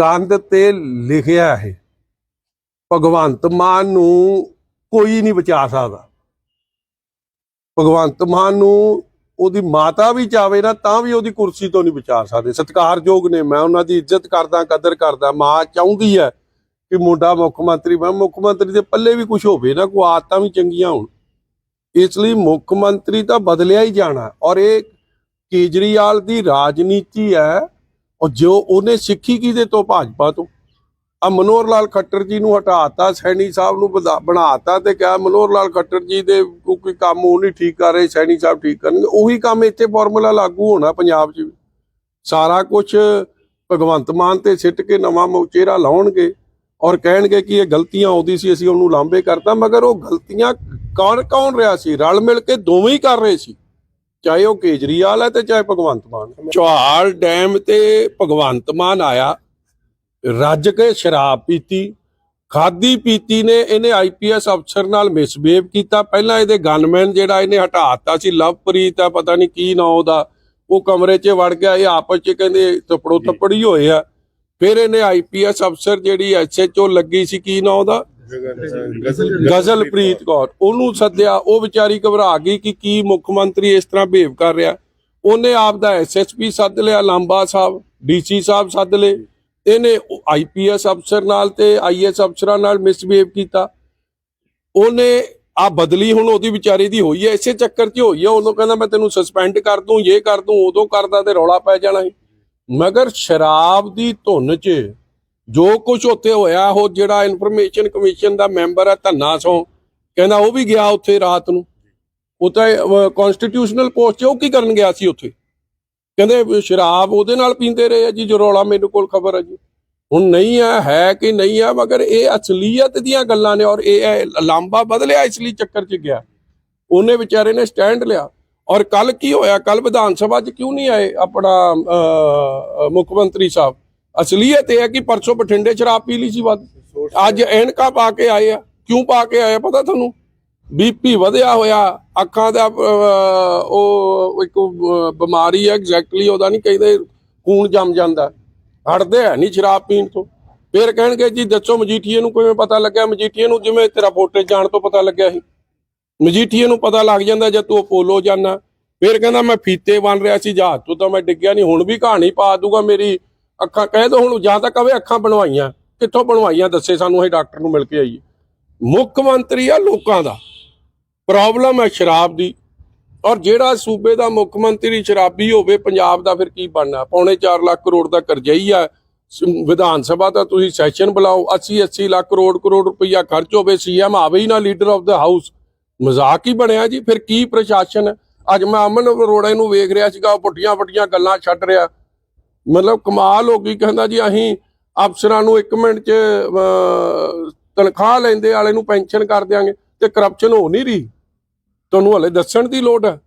ਕੰਧ ਤੇ ਲਿਖਿਆ ਹੈ। ਭਗਵੰਤ ਮਾਨ ਨੂੰ ਕੋਈ ਨਹੀਂ ਬਚਾ ਸਕਦਾ। ਭਗਵੰਤ ਮਾਨ ਨੂੰ ਉਹਦੀ ਮਾਤਾ ਵੀ ਚਾਵੇ ਨਾ, ਤਾਂ ਵੀ ਉਹਦੀ ਕੁਰਸੀ ਤੋਂ ਨਹੀਂ ਬਚਾ ਸਕਦੇ। ਸਤਿਕਾਰਯੋਗ ਨੇ, ਮੈਂ ਉਹਨਾਂ ਦੀ ਇੱਜ਼ਤ ਕਰਦਾ, ਕਦਰ ਕਰਦਾ, ਮਾਂ ਚਾਹੁੰਦੀ ਹੈ ਕਿ ਮੁੰਡਾ ਮੁੱਖ ਮੰਤਰੀ ਬਣ। ਮੁੱਖ ਮੰਤਰੀ ਦੇ ਪੱਲੇ ਵੀ ਕੁਝ ਹੋਵੇ ਨਾ, ਕੋਈ ਆਦਤਾਂ ਵੀ ਚੰਗੀਆਂ ਹੋਣ। ਇਸ ਲਈ ਮੁੱਖ ਮੰਤਰੀ ਤਾਂ ਬਦਲਿਆ ਹੀ ਜਾਣਾ। ਔਰ ਇਹ ਕੇਜਰੀਵਾਲ ਦੀ ਰਾਜਨੀਤੀ ਹੈ ਔਰ ਜੋ ਉਹਨੇ ਸਿੱਖੀ ਕਿਹਦੇ ਤੋਂ? ਭਾਜਪਾ ਤੋਂ। ਆ ਮਨੋਹਰ ਲਾਲ ਖੱਟਰ ਜੀ ਨੂੰ ਹਟਾਤਾ, ਸੈਣੀ ਸਾਹਿਬ ਨੂੰ ਵਧਾ- ਬਣਾਤਾ ਤੇ ਕਿਹਾ ਮਨੋਹਰ ਲਾਲ ਖੱਟਰ ਜੀ ਦੇ ਕੋਈ ਕੰਮ ਉਹ ਨਹੀਂ ਠੀਕ ਕਰ ਰਹੇ, ਸੈਣੀ ਸਾਹਿਬ ਠੀਕ ਕਰਨਗੇ। ਉਹੀ ਕੰਮ ਇੱਥੇ ਫਾਰਮੂਲਾ ਲਾਗੂ ਹੋਣਾ ਪੰਜਾਬ 'ਚ ਵੀ। ਸਾਰਾ ਕੁਝ ਭਗਵੰਤ ਮਾਨ ਤੇ ਸਿੱਟ ਕੇ ਨਵਾਂ ਮੋ- ਚਿਹਰਾ ਲਾਉਣਗੇ ਔਰ ਕਹਿਣਗੇ ਕਿ ਇਹ ਗਲਤੀਆਂ ਆਉਂਦੀ ਸੀ, ਅਸੀਂ ਉਹਨੂੰ ਲਾਂਬੇ ਕਰਤਾ, ਮਗਰ ਉਹ ਗਲਤੀਆਂ ਕੌਣ ਕੌਣ ਰਿਹਾ ਸੀ? ਰਲ ਮਿਲ ਕੇ ਦੋਵੇਂ ਹੀ ਕਰ ਰਹੇ ਸੀ। ਚਾਹੇ ਉਹ ਕੇਜਰੀਵਾਲ ਹੈ ਤੇ ਚਾਹੇ ਭਗਵੰਤ ਮਾਨ ਚੌਹਾਲ ਡੈਮ ਤੇ ਭਗਵੰਤ ਮਾਨ ਆਇਆ, ਰੱਜ ਕੇ ਸ਼ਰਾਬ ਪੀਤੀ, ਖਾਦੀ ਪੀਤੀ ਨੇ, ਇਹਨੇ ਆਈਪੀਐਸ ਅਫਸਰ ਨਾਲ ਮਿਸਬੀਹੇਵ ਕੀਤਾ। ਪਹਿਲਾਂ ਇਹਦੇ ਗਨਮੈਨ ਜਿਹੜਾ ਇਹਨੇ ਹਟਾਤਾ ਸੀ, ਲਵਪ੍ਰੀਤ ਆ ਪਤਾ ਨਹੀਂ ਕੀ ਨਾਂ ਉਹਦਾ। ਉਹ ਕਮਰੇ 'ਚ ਵੜ ਗਿਆ, ਇਹ ਆਪਸ 'ਚ ਕਹਿੰਦੇ ਤਪੜੋ ਤਪੜੀ ਹੋਏ ਆ। ਫਿਰ ਇਹਨੇ ਆਈਪੀਐਸ ਅਫਸਰ ਜਿਹੜੀ ਐਸਐਚਓ ਲੱਗੀ ਸੀ, ਕੀ ਨਾਂ ਉਹਦਾ? ਗਜ਼ਲਪ੍ਰੀਤ ਕੌਰ। ਉਹਨੂੰ ਸੱਦਿਆ, ਉਹ ਵਿਚਾਰੀ ਘਬਰਾ ਗਈ ਕਿ ਕੀ ਮੁੱਖ ਮੰਤਰੀ ਇਸ ਤਰ੍ਹਾਂ ਬਿਹੇਵ ਕਰ ਰਿਹਾ। ਉਹਨੇ ਆਪ ਦਾ ਐਸਐਸਪੀ ਸੱਦ ਲਿਆ, ਲਾਂਬਾ ਸਾਹਿਬ ਡੀਸੀ ਸਾਹਿਬ ਸੱਦ ਲਏ। ਇਹਨੇ ਆਈਪੀਐਸ ਅਫਸਰ ਨਾਲ ਤੇ ਆਈਐਸ ਅਫਸਰਾਂ ਨਾਲ ਮਿਸਬੀਹੇਵ ਕੀਤਾ। ਉਹਨੇ, ਆ ਬਦਲੀ ਹੁਣ ਉਹਦੀ ਵਿਚਾਰੀ ਦੀ ਹੋਈ ਹੈ, ਇਸੇ ਚੱਕਰ 'ਚ ਹੋਈ ਹੈ। ਉਹਨੂੰ ਕਹਿੰਦਾ, ਮੈਂ ਤੈਨੂੰ ਸਸਪੈਂਡ ਕਰ ਦੂੰ, ਇਹ ਕਰ ਦੂੰ, ਉਦੋਂ ਕਰਦਾ ਤੇ ਰੌਲਾ ਪੈ ਜਾਣਾ ਸੀ। ਮਗਰ ਸ਼ਰਾਬ ਦੀ ਧੁਨ 'ਚ ਜੋ ਕੁਝ ਉੱਥੇ ਹੋਇਆ ਉਹ ਜਿਹੜਾ ਇਨਫੋਰਮੇਸ਼ਨ ਕਮਿਸ਼ਨ ਦਾ ਮੈਂਬਰ ਹੈ ਧੰਨਾ ਸੋਂ ਕਹਿੰਦਾ ਉਹ ਵੀ ਗਿਆ ਉੱਥੇ ਰਾਤ ਨੂੰ। ਉਹ ਤਾਂ ਕਨਸਟੀਟਿਊਸ਼ਨਲ ਪੋਸਟ 'ਚ ਉਹ ਕੀ ਕਰਨ ਗਿਆ ਸੀ ਉੱਥੇ? ਕਹਿੰਦੇ ਸ਼ਰਾਬ ਉਹਦੇ ਨਾਲ ਪੀਂਦੇ ਰਹੇ ਆ ਜੀ ਜੋ ਰੌਲਾ ਕੋਲ ਖਬਰ ਹੈ ਜੀ। ਹੁਣ ਨਹੀਂ ਹੈ ਹੈ ਕਿ ਨਹੀਂ ਹੈ ਮਗਰ ਇਹ ਅਸਲੀਅਤ ਦੀਆਂ ਗੱਲਾਂ ਨੇ ਔਰ ਇਹ ਲਾਂਬਾ ਬਦਲਿਆ ਇਸ ਲਈ ਚੱਕਰ 'ਚ ਗਿਆ। ਉਹਨੇ ਵਿਚਾਰੇ ਨੇ ਸਟੈਂਡ ਲਿਆ। ਔਰ ਕੱਲ ਕੀ ਹੋਇਆ? ਕੱਲ ਵਿਧਾਨ ਸਭਾ 'ਚ ਕਿਉਂ ਨਹੀਂ ਆਏ ਆਪਣਾ ਅਹ, ਮੁੱਖ ਮੰਤਰੀ ਸਾਹਿਬ? ਅਸਲੀਅਤ ਇਹ ਹੈ ਕਿ ਪਰਸੋਂ ਬਠਿੰਡੇ ਸ਼ਰਾਬ ਪੀ ਲਈ ਸੀ ਵੱਧ। ਅੱਜ ਐਨਕਾ ਪਾ ਕੇ ਆਏ ਆ। ਕਿਉਂ ਪਾ ਕੇ ਆਏ ਆ ਪਤਾ ਤੁਹਾਨੂੰ? ਬੀਪੀ ਵਧਿਆ ਹੋਇਆ। ਅੱਖਾਂ ਦਾ ਉਹ ਇੱਕ ਬਿਮਾਰੀ ਹੈ ਐਗਜ਼ੈਕਟਲੀ ਉਹਦਾ ਨਹੀਂ ਕਹਿੰਦੇ, ਖੂਨ ਜੰਮ ਜਾਂਦਾ। ਹਟਦੇ ਹੈ ਨਹੀਂ ਸ਼ਰਾਬ ਪੀਣ ਤੋਂ। ਫਿਰ ਕਹਿਣਗੇ ਜੀ, ਦੱਸੋ ਮਜੀਠੀਏ ਨੂੰ ਕਿਵੇਂ ਪਤਾ ਲੱਗਿਆ? ਮਜੀਠੀਏ ਨੂੰ ਜਿਵੇਂ ਤੇਰਾ ਫੋਟੇ ਜਾਣ ਤੋਂ ਪਤਾ ਲੱਗਿਆ ਸੀ। ਮਜੀਠੀਏ ਨੂੰ ਪਤਾ ਲੱਗ ਜਾਂਦਾ ਜਦ ਤੂੰ ਅਪੋਲੋ ਜਾਣਾ ਫਿਰ ਕਹਿੰਦਾ, ਮੈਂ ਫੀਤੇ ਬਣ ਰਿਹਾ ਸੀ, ਜਹਾਜ਼ ਤੋਂ ਤਾਂ ਮੈਂ ਡਿੱਗਿਆ ਨਹੀਂ। ਹੁਣ ਵੀ ਕਹਾਣੀ ਪਾ ਦੂਗਾ ਮੇਰੀ ਅੱਖਾਂ, ਕਹਿ ਦੋ ਹੁਣ, ਜਾਂ ਤਾਂ ਕਵੇ ਅੱਖਾਂ ਬਣਵਾਈਆਂ। ਕਿੱਥੋਂ ਬਣਵਾਈਆਂ? ਦੱਸੇ ਸਾਨੂੰ ਇਹ ਡਾਕਟਰ ਨੂੰ ਮਿਲ ਕੇ ਆਈਏ। ਮੁੱਖ ਮੰਤਰੀ ਆ ਲੋਕਾਂ ਦਾ। ਪ੍ਰੋਬਲਮ ਹੈ ਸ਼ਰਾਬ ਦੀ। ਔਰ ਜਿਹੜਾ ਸੂਬੇ ਦਾ ਮੁੱਖ ਮੰਤਰੀ ਸ਼ਰਾਬੀ ਹੋਵੇ, ਪੰਜਾਬ ਦਾ ਫਿਰ ਕੀ ਬਣਨਾ? ਪੌਣੇ 4 ਲੱਖ ਕਰੋੜ ਦਾ ਕਰਜ਼ਈ ਆ। ਵਿਧਾਨ ਸਭਾ ਦਾ ਤੁਸੀਂ ਸੈਸ਼ਨ ਬੁਲਾਓ। 80 80 ਲੱਖ ਕਰੋੜ ਕਰੋੜ ਰੁਪਈਆ ਖਰਚ ਹੋਵੇ ਸੀਐਮ ਆਵੇ ਹੀ ਨਾ ਲੀਡਰ ਆਫ ਦਾ ਹਾਊਸ ਮਜ਼ਾਕ ਹੀ ਬਣਿਆ ਜੀ। ਫਿਰ ਕੀ ਪ੍ਰਸ਼ਾਸਨ? ਅੱਜ ਮੈਂ ਅਮਨ ਅਰੋੜਾ ਨੂੰ ਵੇਖ ਰਿਹਾ ਸੀਗਾ, ਉਹ ਪੁੱਠੀਆਂ ਪੁੱਠੀਆਂ ਗੱਲਾਂ ਛੱਡ ਰਿਹਾ। ਮਤਲਬ ਕਮਾਲ ਹੋ ਗਈ ਕਹਿੰਦਾ ਜੀ ਅਸੀਂ ਅਫਸਰਾਂ ਨੂੰ 1 ਮਿੰਟ 'ਚ ਅਹ, ਤਨਖਾਹ ਲੈਂਦੇ ਵਾਲੇ ਨੂੰ ਪੈਨਸ਼ਨ ਕਰ ਦਿਆਂਗੇ ਤੇ ਕਰਪਸ਼ਨ ਹੋ ਨਹੀਂ ਰਹੀ। ਤੁਹਾਨੂੰ ਹਲੇ ਦੱਸਣ ਦੀ ਲੋੜ ਹੈ?